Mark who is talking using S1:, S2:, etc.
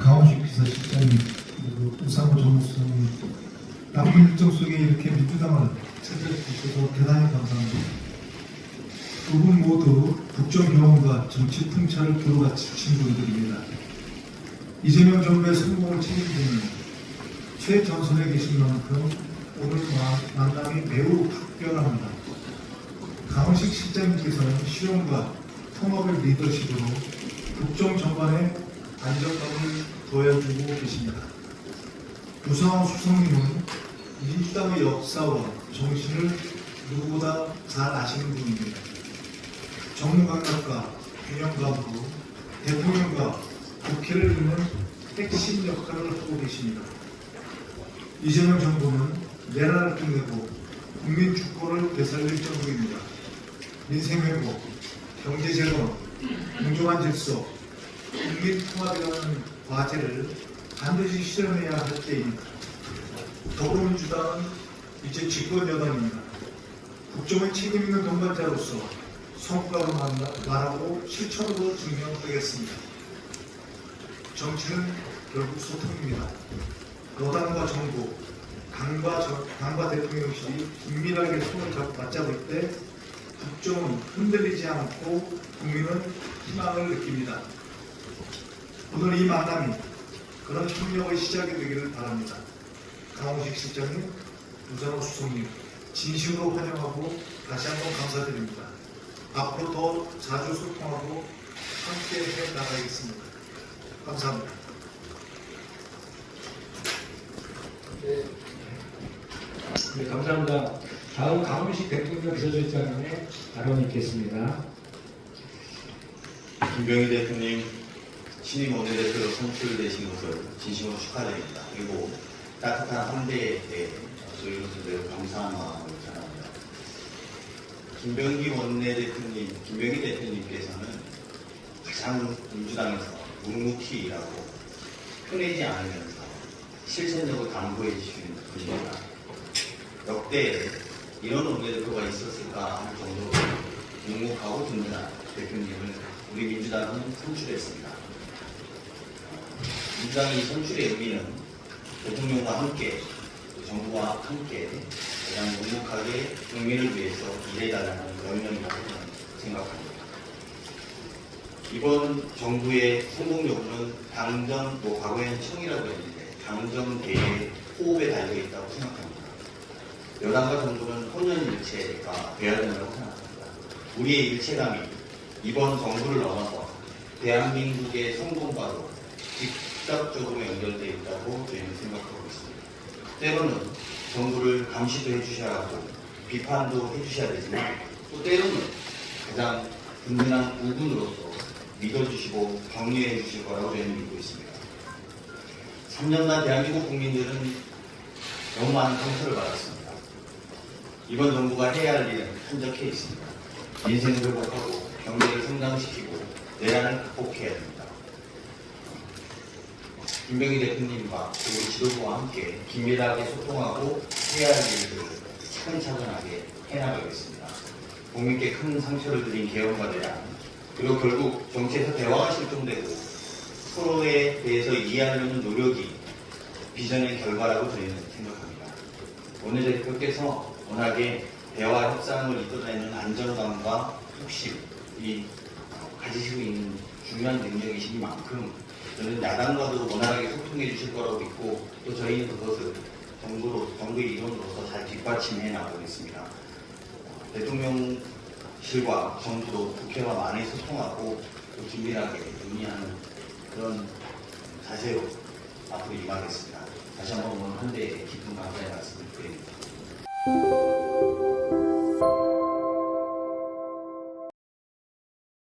S1: 강원식 비서실장님 그리고 우상호 정무수석님 남은 일정 속에 이렇게 민주당을 찾아주셔서 대단히 감사합니다. 두 분 모두 국정 경험과 정치 통찰을 교로같이 주신 분들입니다. 이재명 정부의 성공을 책임지는 최전선에 계신 만큼 오늘 마- 만남이 매우 각별합니다. 강원식 실장님께서는 실용과 통합을 리더십으로 국정 전반에 안정감을 더해주고 계십니다. 우상호 수석님은 민주당의 역사와 정신을 누구보다 잘 아시는 분입니다. 정무 감각과 균형감으로 대통령과 국회를 잇는 핵심 역할을 하고 계십니다. 이재명 정부는 내란을 끝내고 국민 주권을 되살릴 정부입니다. 민생 회복, 경제 재건, 공정한 질서, 국민 통합이라는 과제를 반드시 실현해야 할 때입니다. 더불어민주당은 이제 집권 여당입니다. 국정의 책임 있는 동반자로서 성과로 말하고 실천으로 증명하겠습니다. 정치는 결국 소통입니다. 여당과 정부, 당과, 정- 당과 대통령실이 긴밀하게 손을 잡고 맞잡을 때 국정은 흔들리지 않고 국민은 희망을 느낍니다. 오늘 이 만남이 그런 협력의 시작이 되기를 바랍니다. 강호식 실장님, 우상호 수석님, 진심으로 환영하고 다시 한번 감사드립니다. 앞으로 더 자주 소통하고 함께 해 나가겠습니다. 감사합니다.
S2: 네, 감사합니다. 다음 강훈식 대통령 비서실장님의 발언이 있겠습니다.
S3: 김병희 대표님 신임 원내대표로 선출되신 것을 진심으로 축하드립니다. 그리고 따뜻한 환대에 대해 저희로서 매우 감사한 마음을 전합니다. 김병기 원내대표님, 김병희 대표님께서는 가장 민주당에서 묵묵히 일하고 편해지 않으면서 실천적으로 당부해 주시는 분입니다. 역대 이런 원내대표가 있었을까 할 정도로 묵묵하고 든든한 대표님을 우리 민주당은 선출했습니다. 민주당이 선출의 의미는 대통령과 함께 또 정부와 함께 가장 묵묵하게 국민을 위해서 일해달라는 명령이라고 생각합니다. 이번 정부의 성공 여부는 당정, 뭐 과거에는 청이라고 했는데 당정 대의 호흡에 달려 있다고 생각합니다. 여당과 정부는 혼연일체가 되어야 된다고 생각합니다. 우리의 일체감이 이번 정부를 넘어서 대한민국의 성공과도 직 접적으로 연결되어 있다고 저희는 생각하고 있습니다. 때로는 정부를 감시도 해주셔야 하고 비판도 해주셔야 되지만 또 때로는 가장 든든한 우군으로서 믿어주시고 격려해 주실 거라고 저희는 믿고 있습니다. 3년간 대한민국 국민들은 너무 많은 상처를 받았습니다. 이번 정부가 해야 할 일은 한적해 있습니다. 민생을 회복하고 경제를 성장시키고 내란을 극복해야 됩니다. 김병희 대표님과 그리고 지도부와 함께 긴밀하게 소통하고 해야 할 일들을 차근차근하게 해나가겠습니다. 국민께 큰 상처를 드린 내란 그리고 결국 정치에서 대화가 실종되고 서로에 대해서 이해하려는 노력이 비전의 결과라고 저희는 생각합니다. 오늘 대표께서 워낙에 대화 협상을 이끌어내는 안정감과 혁신이 가지시고 있는 중요한 능력이신 만큼 저는 야당과도 원활하게 소통해 주실 거라고 믿고 또 저희는 그것을 정부로, 정부의 이론으로서 잘 뒷받침해 나가겠습니다. 대통령실과 정부도 국회와 많이 소통하고 또 긴밀하게 논의하는 그런 자세로 앞으로 임하겠습니다. 다시 한번 오늘 한대 깊은 감사의 말씀